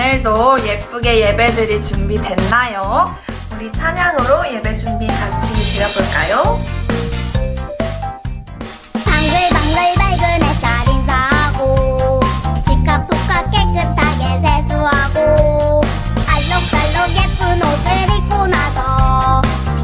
오늘도 예쁘게 예배드릴 준비 됐나요? 우리 찬양으로 예배 준비 같이 드려볼까요? 방글방글 밝은 햇살 인사하고 집합복합 깨끗하게 세수하고 알록달록 예쁜 옷을 입고 나서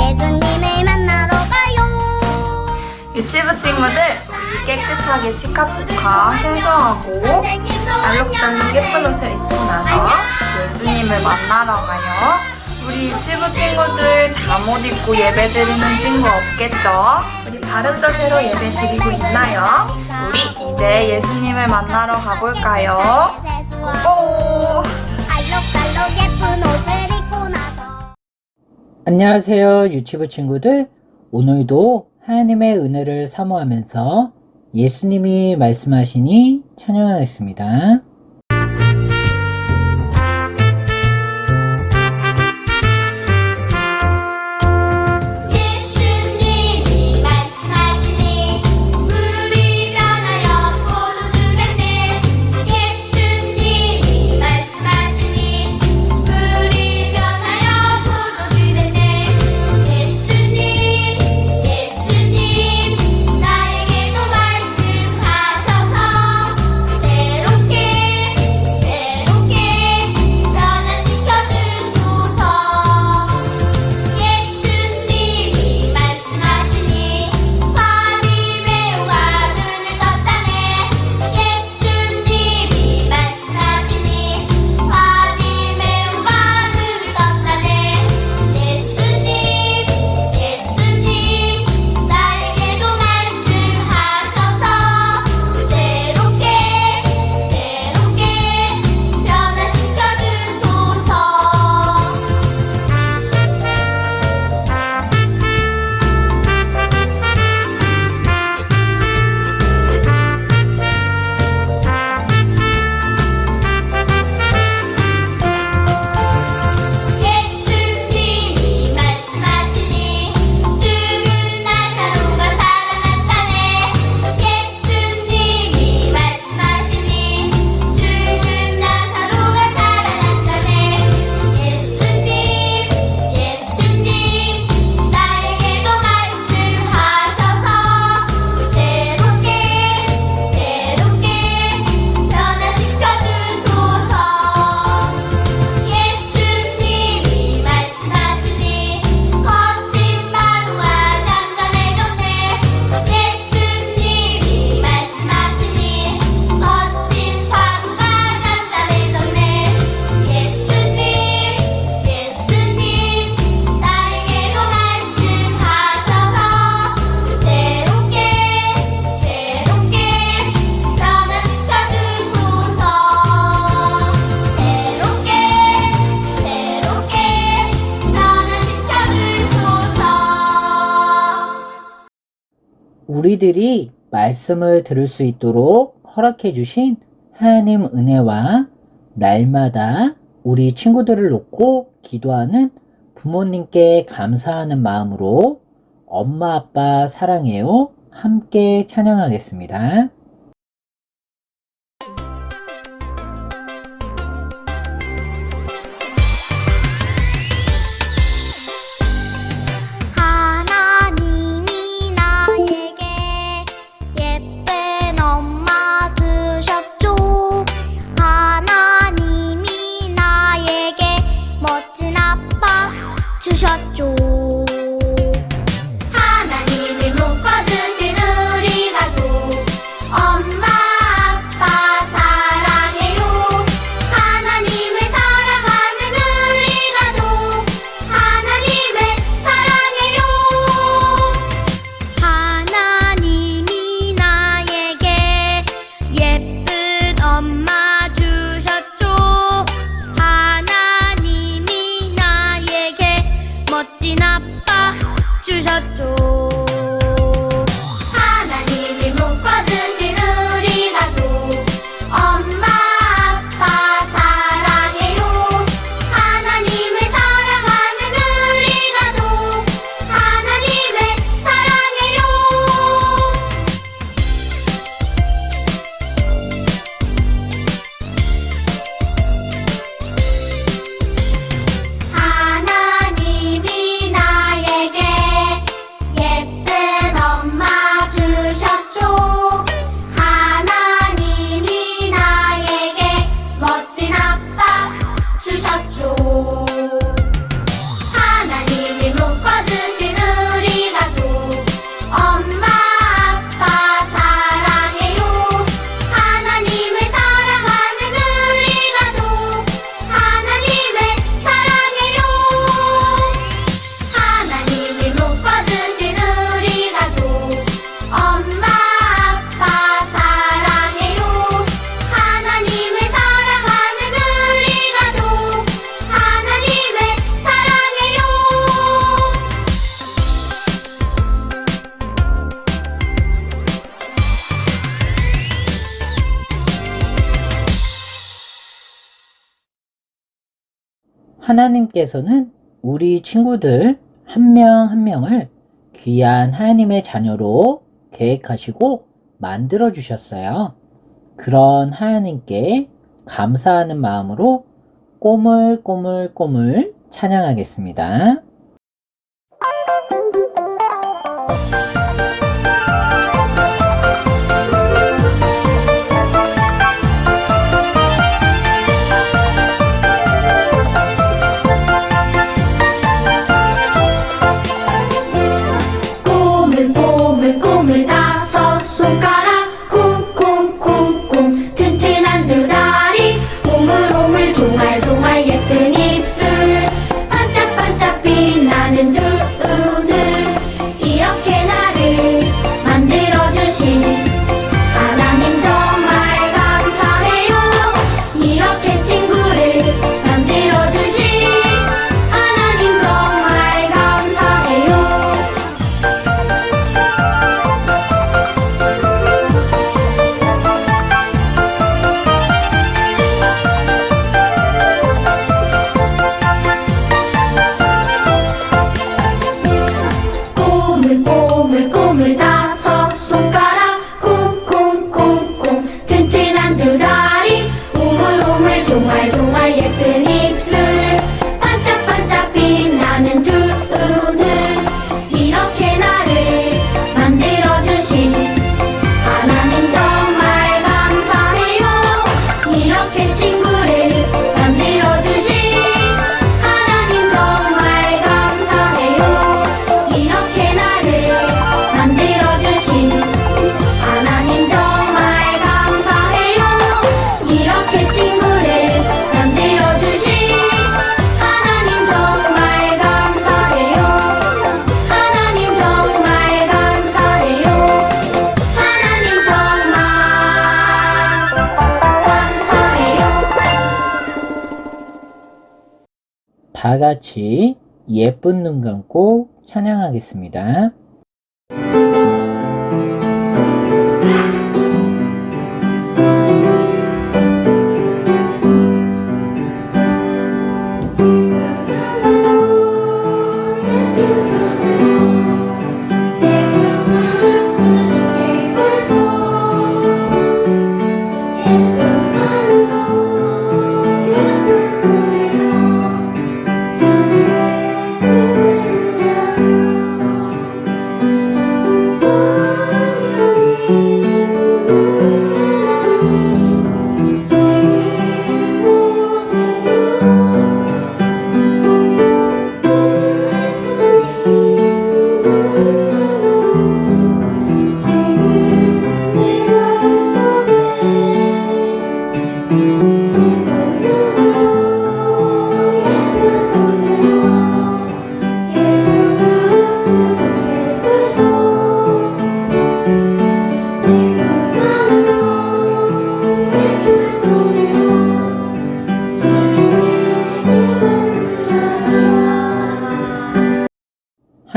예수님을 만나러 가요 유치부 친구들, 깨끗하게 치카푸카 세수하고 알록달록 예쁜 옷을 입고 나서 예수님을 만나러 가요. 우리 유치부 친구들 잠옷 입고 예배 드리는 친구 없겠죠? 우리 바른 자세로 예배 드리고 있나요? 우리 이제 예수님을 만나러 가볼까요? 오! 알록달록 예쁜 옷을 입고 나서 안녕하세요, 유치부 친구들. 오늘도 하나님의 은혜를 사모하면서 예수님이 말씀하시니 찬양하겠습니다. 우리들이 말씀을 들을 수 있도록 허락해 주신 하나님 은혜와 날마다 우리 친구들을 놓고 기도하는 부모님께 감사하는 마음으로 엄마 아빠 사랑해요 함께 찬양하겠습니다. 하나님께서는 우리 친구들 한명한 명을 귀한 하나님의 자녀로 계획하시고 만들어 주셨어요. 그런 하나님께 감사하는 마음으로 꼬물꼬물꼬물 찬양하겠습니다. 다 같이 예쁜 눈 감고 찬양하겠습니다.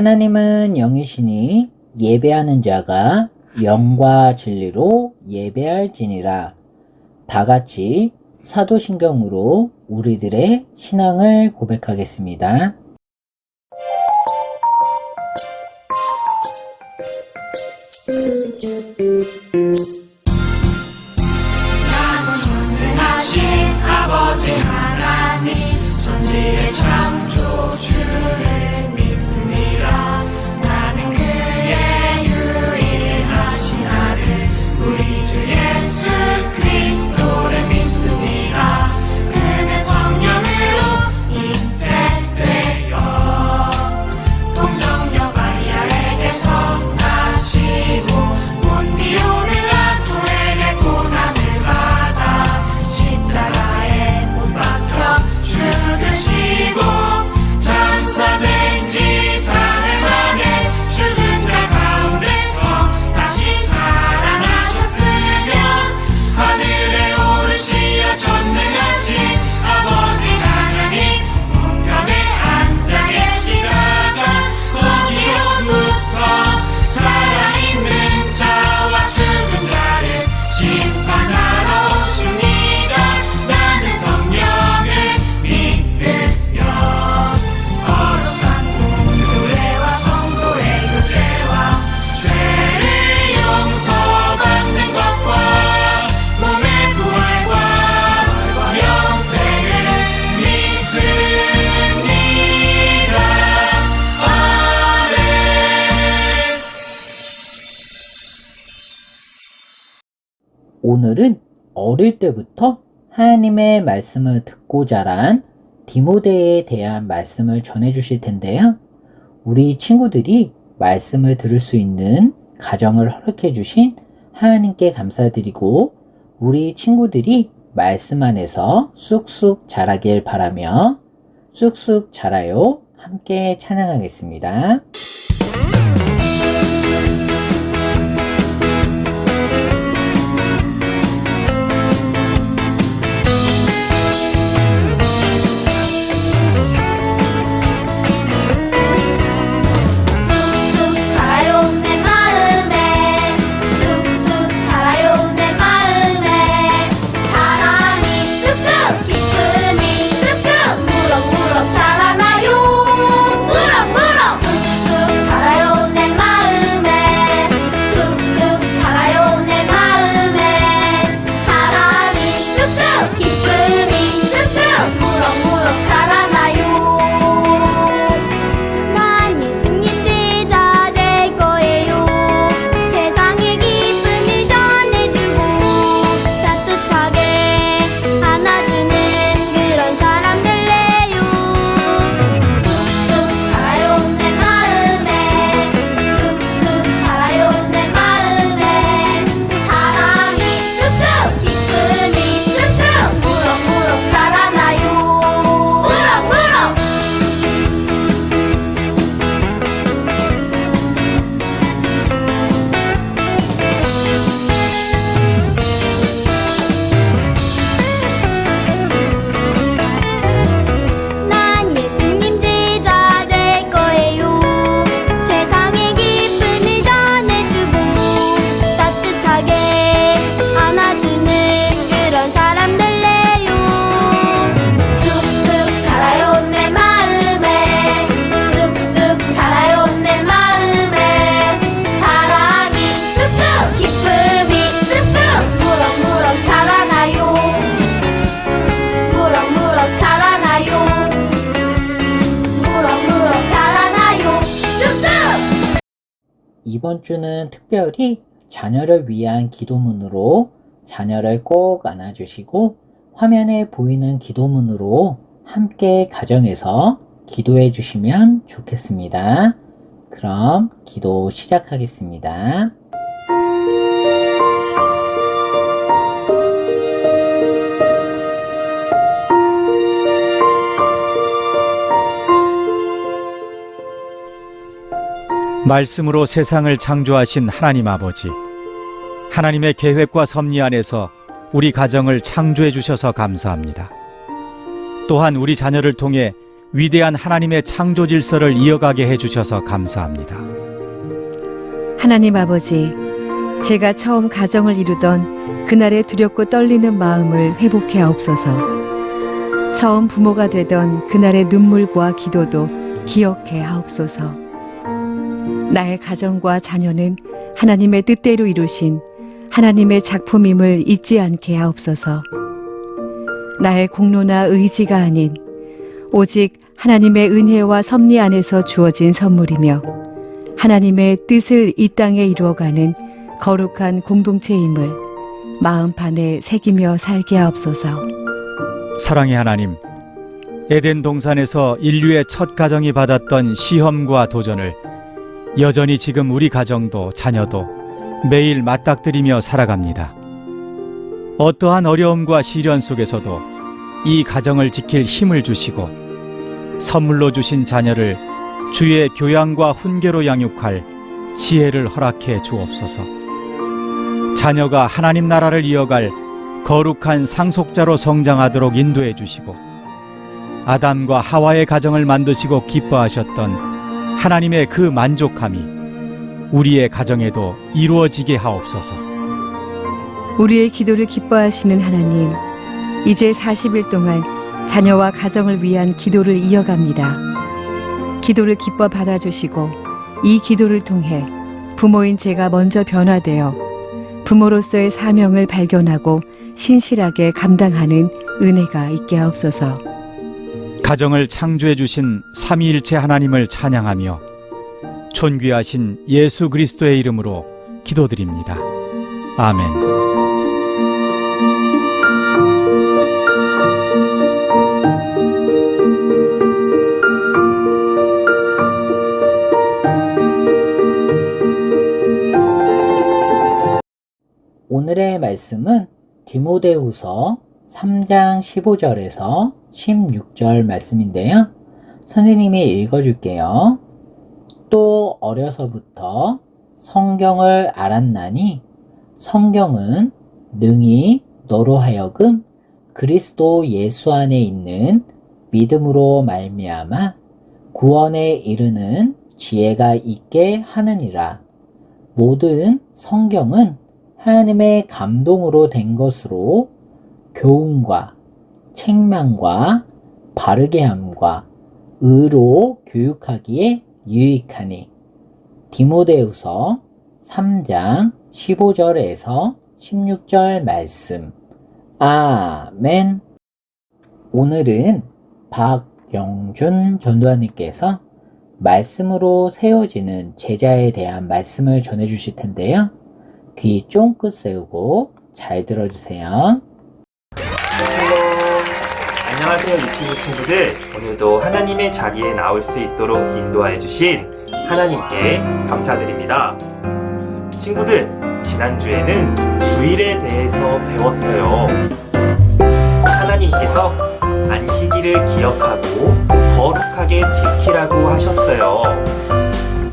하나님은 영이시니 예배하는 자가 영과 진리로 예배할지니라. 다 같이 사도신경으로 우리들의 신앙을 고백하겠습니다. 아버지 하나님 천지의 창조주를 오늘은 어릴 때부터 하나님의 말씀을 듣고 자란 디모데에 대한 말씀을 전해 주실 텐데요. 우리 친구들이 말씀을 들을 수 있는 가정을 허락해 주신 하나님께 감사드리고 우리 친구들이 말씀 안에서 쑥쑥 자라길 바라며 쑥쑥 자라요. 함께 찬양하겠습니다. 특별히 자녀를 위한 기도문으로 자녀를 꼭 안아주시고 화면에 보이는 기도문으로 함께 가정에서 기도해 주시면 좋겠습니다. 그럼 기도 시작하겠습니다. 말씀으로 세상을 창조하신 하나님 아버지. 하나님의 계획과 섭리 안에서 우리 가정을 창조해 주셔서 감사합니다. 또한 우리 자녀를 통해 위대한 하나님의 창조 질서를 이어가게 해 주셔서 감사합니다. 하나님 아버지, 제가 처음 가정을 이루던 그날의 두렵고 떨리는 마음을 회복해 하옵소서. 처음 부모가 되던 그날의 눈물과 기도도 기억해 하옵소서. 나의 가정과 자녀는 하나님의 뜻대로 이루신 하나님의 작품임을 잊지 않게 하옵소서. 나의 공로나 의지가 아닌 오직 하나님의 은혜와 섭리 안에서 주어진 선물이며 하나님의 뜻을 이 땅에 이루어가는 거룩한 공동체임을 마음판에 새기며 살게 하옵소서. 사랑의 하나님, 에덴 동산에서 인류의 첫 가정이 받았던 시험과 도전을 여전히 지금 우리 가정도 자녀도 매일 맞닥뜨리며 살아갑니다. 어떠한 어려움과 시련 속에서도 이 가정을 지킬 힘을 주시고 선물로 주신 자녀를 주의 교양과 훈계로 양육할 지혜를 허락해 주옵소서. 자녀가 하나님 나라를 이어갈 거룩한 상속자로 성장하도록 인도해 주시고 아담과 하와의 가정을 만드시고 기뻐하셨던 하나님의 그 만족함이 우리의 가정에도 이루어지게 하옵소서. 우리의 기도를 기뻐하시는 하나님, 이제 40일 동안 자녀와 가정을 위한 기도를 이어갑니다. 기도를 기뻐 받아주시고 이 기도를 통해 부모인 제가 먼저 변화되어 부모로서의 사명을 발견하고 신실하게 감당하는 은혜가 있게 하옵소서. 가정을 창조해 주신 삼위일체 하나님을 찬양하며 존귀하신 예수 그리스도의 이름으로 기도드립니다. 아멘. 오늘의 말씀은 디모데후서 3장 15절에서 16절 말씀인데요. 선생님이 읽어줄게요. 또 어려서부터 성경을 알았나니 성경은 능히 너로 하여금 그리스도 예수 안에 있는 믿음으로 말미암아 구원에 이르는 지혜가 있게 하느니라. 모든 성경은 하나님의 감동으로 된 것으로 교훈과 책망과 바르게 함과 의로 교육하기에 유익하니 디모데후서 3장 15절에서 16절 말씀 아멘 오늘은 박영준 전도사님께서 말씀으로 세워지는 제자에 대한 말씀을 전해 주실 텐데요. 귀 쫑긋 세우고 잘 들어주세요. 안녕하세요 이 친구 친구들. 오늘도 하나님의 자리에 나올 수 있도록 인도하여 주신 하나님께 감사드립니다. 친구들 지난주에는 주일에 대해서 배웠어요. 하나님께서 안식일을 기억하고 거룩하게 지키라고 하셨어요.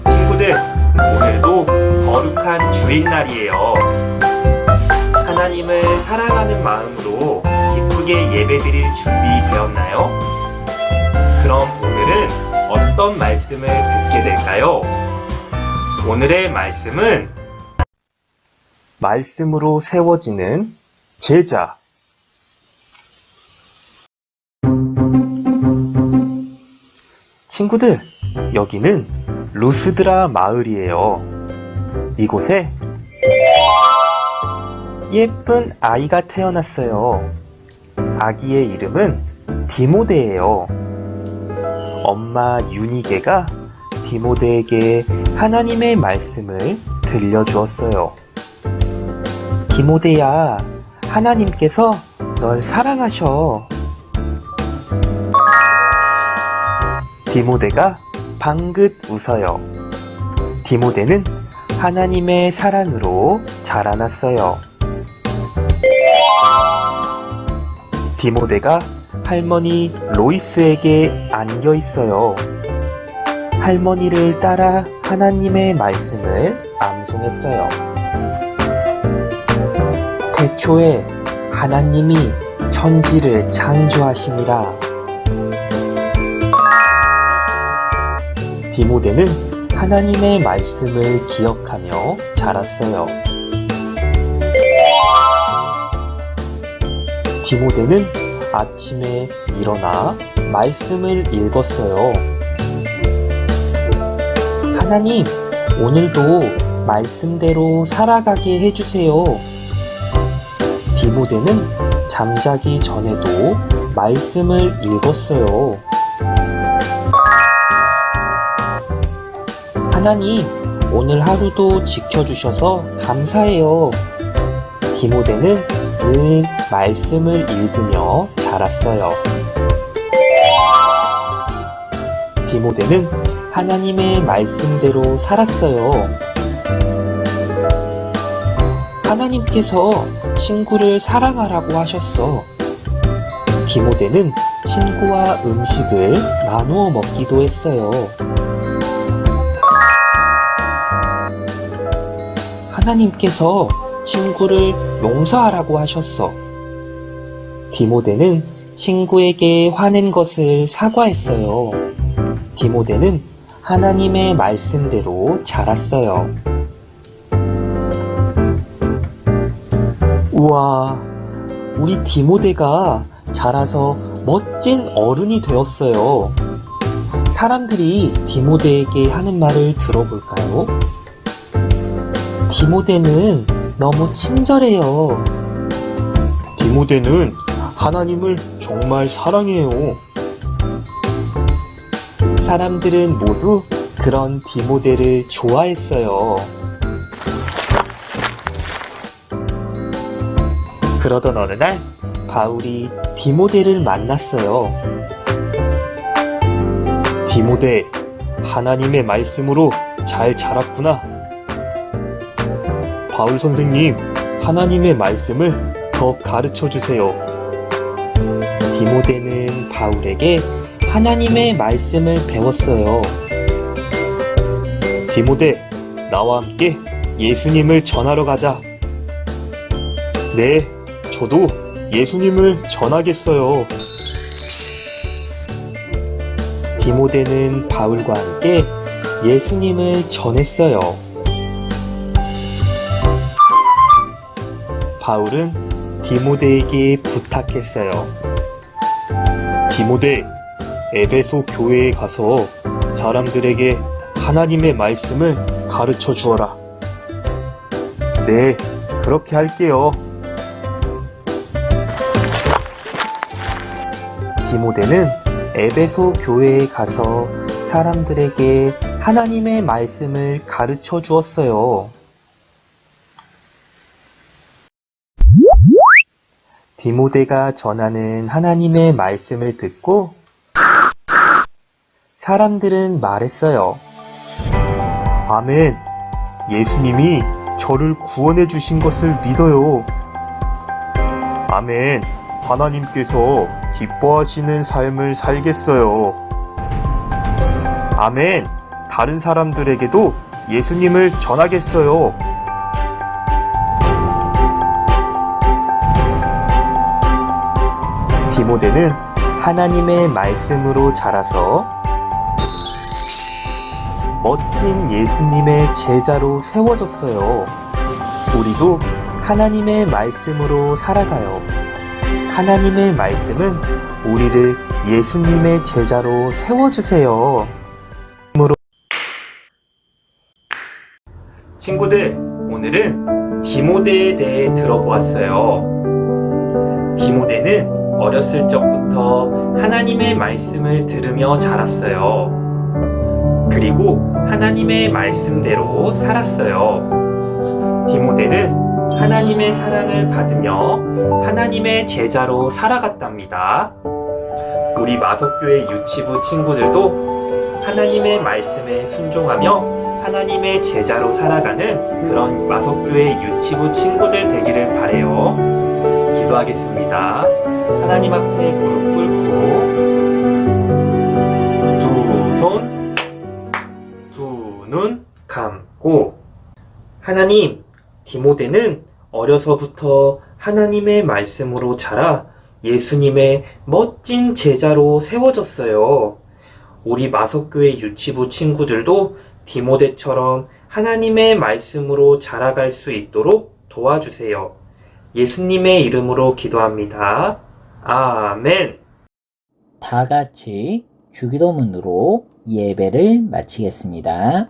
친구들 오늘도 거룩한 주일날이에요. 하나님을 사랑하는 마음으로 기쁘게 예배드릴 준비 되었나요? 그럼 오늘은 어떤 말씀을 듣게 될까요? 오늘의 말씀은 말씀으로 세워지는 제자 친구들, 여기는 루스드라 마을이에요. 이곳에 예쁜 아이가 태어났어요. 아기의 이름은 디모데예요. 엄마 유니게가 디모데에게 하나님의 말씀을 들려주었어요. 디모데야, 하나님께서 널 사랑하셔. 디모데가 방긋 웃어요. 디모데는 하나님의 사랑으로 자라났어요. 디모데가 할머니 로이스에게 안겨 있어요. 할머니를 따라 하나님의 말씀을 암송했어요. 태초에 하나님이 천지를 창조하시니라. 디모데는 하나님의 말씀을 기억하며 자랐어요. 디모데는 아침에 일어나 말씀을 읽었어요. 하나님, 오늘도 말씀대로 살아가게 해주세요. 디모데는 잠자기 전에도 말씀을 읽었어요. 하나님, 오늘 하루도 지켜주셔서 감사해요. 디모데는 늘 말씀을 읽으며 자랐어요. 디모데는 하나님의 말씀대로 살았어요. 하나님께서 친구를 사랑하라고 하셨어. 디모데는 친구와 음식을 나누어 먹기도 했어요. 하나님께서 친구를 용서하라고 하셨어. 디모데는 친구에게 화낸 것을 사과했어요. 디모데는 하나님의 말씀대로 자랐어요. 우와, 우리 디모데가 자라서 멋진 어른이 되었어요. 사람들이 디모데에게 하는 말을 들어볼까요? 디모데는 너무 친절해요. 디모데는 하나님을 정말 사랑해요. 사람들은 모두 그런 디모데를 좋아했어요. 그러던 어느 날 바울이 디모데를 만났어요. 디모데, 하나님의 말씀으로 잘 자랐구나. 바울 선생님, 하나님의 말씀을 더 가르쳐 주세요. 디모데는 바울에게 하나님의 말씀을 배웠어요. 디모데, 나와 함께 예수님을 전하러 가자. 네, 저도 예수님을 전하겠어요. 디모데는 바울과 함께 예수님을 전했어요. 바울은 디모데에게 부탁했어요. 디모데, 에베소 교회에 가서 사람들에게 하나님의 말씀을 가르쳐 주어라. 네, 그렇게 할게요. 디모데는 에베소 교회에 가서 사람들에게 하나님의 말씀을 가르쳐 주었어요. 디모데가 전하는 하나님의 말씀을 듣고 사람들은 말했어요. 아멘. 예수님이 저를 구원해 주신 것을 믿어요. 아멘. 하나님께서 기뻐하시는 삶을 살겠어요. 아멘. 다른 사람들에게도 예수님을 전하겠어요. 디모데는 하나님의 말씀으로 자라서 멋진 예수님의 제자로 세워졌어요. 우리도 하나님의 말씀으로 살아가요. 하나님의 말씀은 우리를 예수님의 제자로 세워주세요. 친구들, 오늘은 디모데에 대해 들어보았어요. 디모데는 어렸을 적부터 하나님의 말씀을 들으며 자랐어요. 그리고 하나님의 말씀대로 살았어요. 디모데는 하나님의 사랑을 받으며 하나님의 제자로 살아갔답니다. 우리 마석교회 유치부 친구들도 하나님의 말씀에 순종하며 하나님의 제자로 살아가는 그런 마석교회 유치부 친구들 되기를 바래요. 기도하겠습니다. 하나님 앞에 무릎 꿇고 두 손, 두 눈 감고 하나님, 디모데는 어려서부터 하나님의 말씀으로 자라 예수님의 멋진 제자로 세워졌어요. 우리 마석교회 유치부 친구들도 디모데처럼 하나님의 말씀으로 자라갈 수 있도록 도와주세요. 예수님의 이름으로 기도합니다. 아멘. 다 같이 주기도문으로 예배를 마치겠습니다.